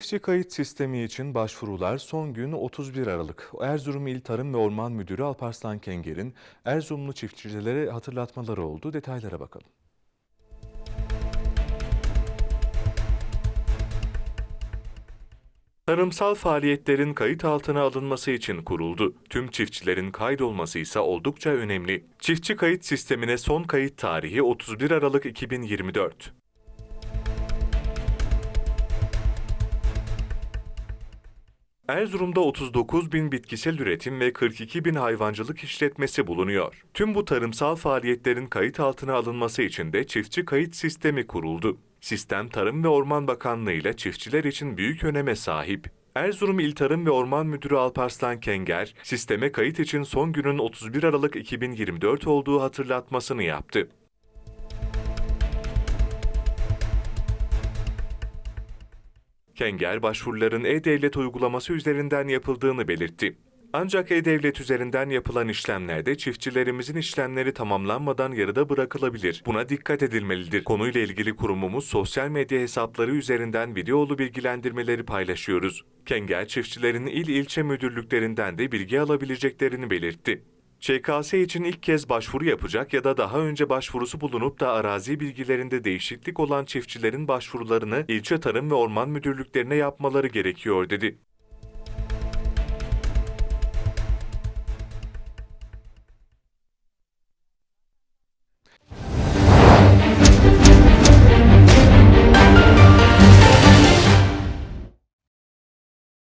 Çiftçi kayıt sistemi için başvurular son gün 31 Aralık. Erzurum İl Tarım ve Orman Müdürü Alparslan Kenger'in Erzurumlu çiftçilere hatırlatmaları oldu. Detaylara bakalım. Tarımsal faaliyetlerin kayıt altına alınması için kuruldu. Tüm çiftçilerin kaydolması ise oldukça önemli. Çiftçi kayıt sistemine son kayıt tarihi 31 Aralık 2024. Erzurum'da 39 bin bitkisel üretim ve 42 bin hayvancılık işletmesi bulunuyor. Tüm bu tarımsal faaliyetlerin kayıt altına alınması için de çiftçi kayıt sistemi kuruldu. Sistem Tarım ve Orman Bakanlığı ile çiftçiler için büyük öneme sahip. Erzurum İl Tarım ve Orman Müdürü Alparslan Kenger, sisteme kayıt için son günün 31 Aralık 2024 olduğu hatırlatmasını yaptı. Kenger başvuruların E-Devlet uygulaması üzerinden yapıldığını belirtti. Ancak E-Devlet üzerinden yapılan işlemlerde çiftçilerimizin işlemleri tamamlanmadan yarıda bırakılabilir. Buna dikkat edilmelidir. Konuyla ilgili kurumumuz sosyal medya hesapları üzerinden videolu bilgilendirmeleri paylaşıyoruz. Kenger çiftçilerin il ilçe müdürlüklerinden de bilgi alabileceklerini belirtti. ÇKS için ilk kez başvuru yapacak ya da daha önce başvurusu bulunup da arazi bilgilerinde değişiklik olan çiftçilerin başvurularını ilçe tarım ve orman müdürlüklerine yapmaları gerekiyor dedi.